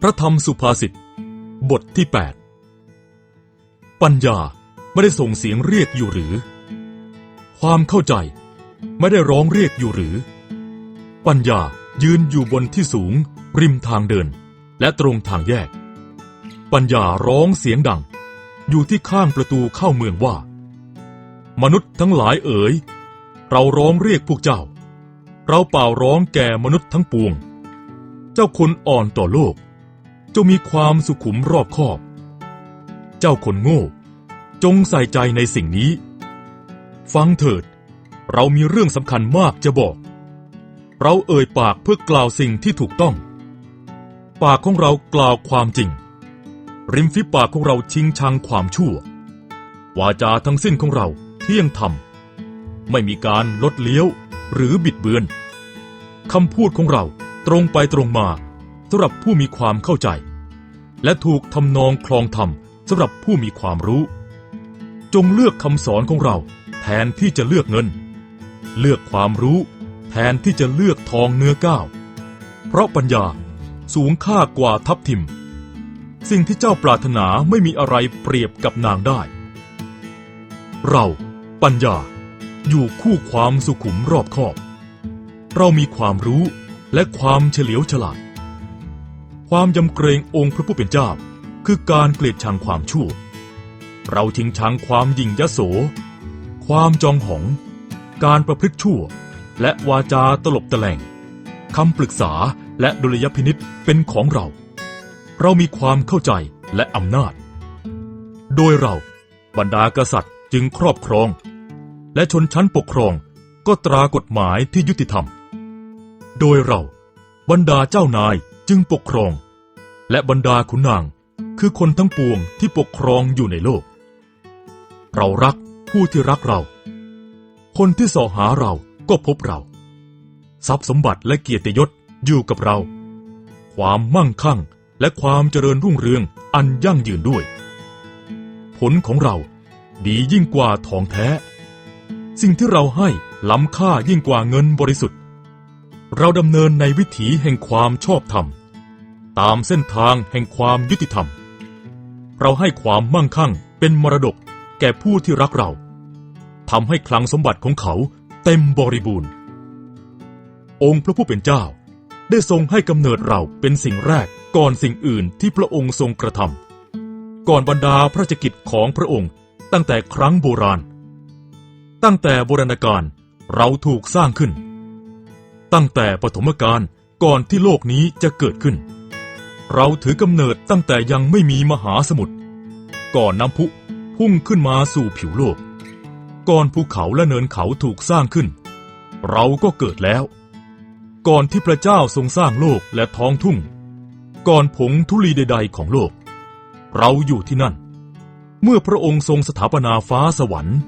พระธรรมสุภาษิต บทที่ 8 ปัญญาไม่ได้ส่งเสียงเรียกอยู่หรือ ความเข้าใจไม่ได้ร้องเรียกอยู่หรือ ปัญญายืนอยู่บนที่สูง ริมทางเดิน และตรงทางแยก ปัญญาร้องเสียงดัง อยู่ที่ข้างประตูเข้าเมืองว่า มนุษย์ทั้งหลายเอ๋ย เราร้องเรียกพวกเจ้า เราเป่าร้องแก่มนุษย์ทั้งปวง เจ้าคนอ่อนต่อโลก จงมีความสุขุมรอบคอบ เจ้าคนโง่ จงใส่ใจในสิ่งนี้ ฟังเถิด เรามีเรื่องสำคัญมากจะบอก เราเอ่ยปากเพื่อกล่าวสิ่งที่ถูกต้อง ปากของเรากล่าวความจริง ริมฝีปากของเราชิงชังความชั่ว วาจาทั้งสิ้นของเราเที่ยงธรรม ไม่มีการลดเลี้ยวหรือบิดเบือนคำพูดของเราตรงไปตรงมา สำหรับผู้มีความเข้าใจ และถูกทำนองคลองธรรมสำหรับผู้มีความรู้ จงเลือกคำสอนของเรา แทนที่จะเลือกเงิน เลือกความรู้ แทนที่จะเลือกทองเนื้อก้าวเพราะปัญญาสูงค่ากว่าทัพทิม สิ่งที่เจ้าปรารถนาไม่มีอะไรเปรียบกับนางได้ เราปัญญาอยู่คู่ความสุขุมรอบคอบ เรามีความรู้และความเฉลียวฉลาด ความยำเกรงองค์พระผู้เป็นเจ้า คือการเกลียดชังความชั่ว เราทิ้งชังความยิ่งยโส ความจองหอง การประพฤติชั่ว และวาจาตลบตะแลงคำปรึกษาและดุลยพินิษเป็นของเรา เรามีความเข้าใจและอำนาจ โดยเราบรรดากษัตริย์จึงครอบครอง และชนชั้นปกครองก็ตรากฎหมายที่ยุติธรรม โดยเราบรรดาเจ้านาย จึงปกครอง และบรรดาขุนนางคือคนทั้งปวงที่ปกครองอยู่ในโลก เรารักผู้ที่รักเรา คนที่ส่อหาเราก็พบเรา ทรัพย์สมบัติและเกียรติยศอยู่กับเรา ความมั่งคั่งและความเจริญรุ่งเรืองอันยั่งยืนด้วย ผลของเราดียิ่งกว่าทองแท้ สิ่งที่เราให้ล้ำค่ายิ่งกว่าเงินบริสุทธิ์ เราดำเนินในวิถีแห่งความชอบธรรม ตามเส้นทางแห่งความยุติธรรม เราให้ความมั่งคั่งเป็นมรดกแก่ผู้ที่รักเราทำให้คลังสมบัติของเขาเต็มบริบูรณ์ องค์พระผู้เป็นเจ้า ได้ทรงให้กำเนิดเราเป็นสิ่งแรกก่อนสิ่งอื่นที่พระองค์ทรงกระทำก่อนบรรดาพระราชกิจของพระองค์ตั้งแต่ครั้งโบราณ ตั้งแต่โบราณกาลเราถูกสร้างขึ้น ตั้งแต่ปฐมกาลก่อนที่โลกนี้จะเกิดขึ้น เราถือกำเนิดตั้งแต่ยังไม่มีมหาสมุทร ก่อนน้ำพุพุ่งขึ้นมาสู่ผิวโลก ก่อนภูเขาและเนินเขาถูกสร้างขึ้น เราก็เกิดแล้ว ก่อนที่พระเจ้าทรงสร้างโลกและท้องทุ่ง ก่อนผงธุลีใดๆของโลก เราอยู่ที่นั่น เมื่อพระองค์ทรงสถาปนาฟ้าสวรรค์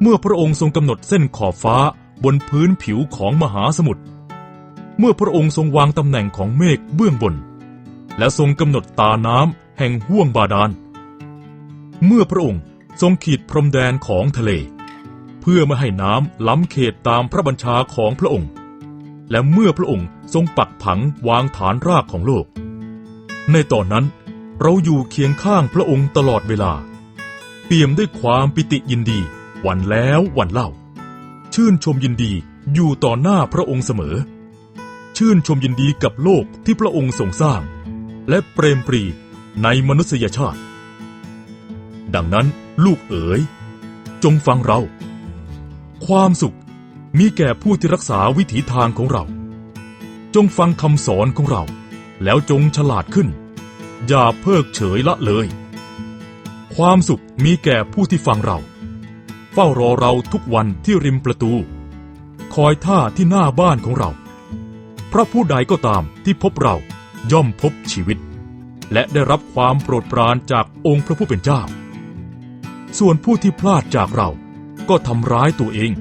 เมื่อพระองค์ทรงกำหนดเส้นขอบฟ้าบนพื้นผิวของมหาสมุทร เมื่อพระองค์ทรงวางตำแหน่งของเมฆเบื้องบน และทรงกำหนดตาน้ำแห่งห้วงบาดาล เมื่อพระองค์ทรงขีดพรมแดนของทะเล เพื่อไม่ให้น้ำล้ำเขตตามพระบัญชาของพระองค์ และเมื่อพระองค์ทรงปักผังวางฐานรากของโลก ในตอนนั้นเราอยู่เคียงข้างพระองค์ตลอดเวลา เปี่ยมด้วยความปิติยินดี วันแล้ววันเล่า ชื่นชมยินดีอยู่ต่อหน้าพระองค์เสมอ ชื่นชมยินดีกับโลกที่พระองค์ทรงสร้าง และเปรมปรีในมนุษยชาติ ดังนั้นลูกเอ๋ย จงฟังเรา ความสุขมีแก่ผู้ที่รักษาวิถีทางของเรา จงฟังคำสอนของเรา แล้วจงฉลาดขึ้น อย่าเพิกเฉยละเลย ความสุขมีแก่ผู้ที่ฟังเรา เฝ้ารอเราทุกวันที่ริมประตู คอยท่าที่หน้าบ้านของเรา พระผู้ใดก็ตามที่พบเรา ย่อมพบชีวิต และได้รับความโปรดปรานจากองค์พระผู้เป็นเจ้า ส่วนผู้ที่พลาดจากเราก็ทำร้ายตัวเอง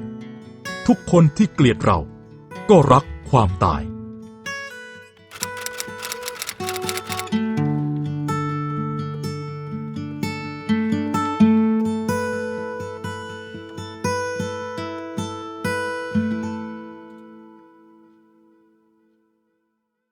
ทุกคนที่เกลียดเราก็รักความตาย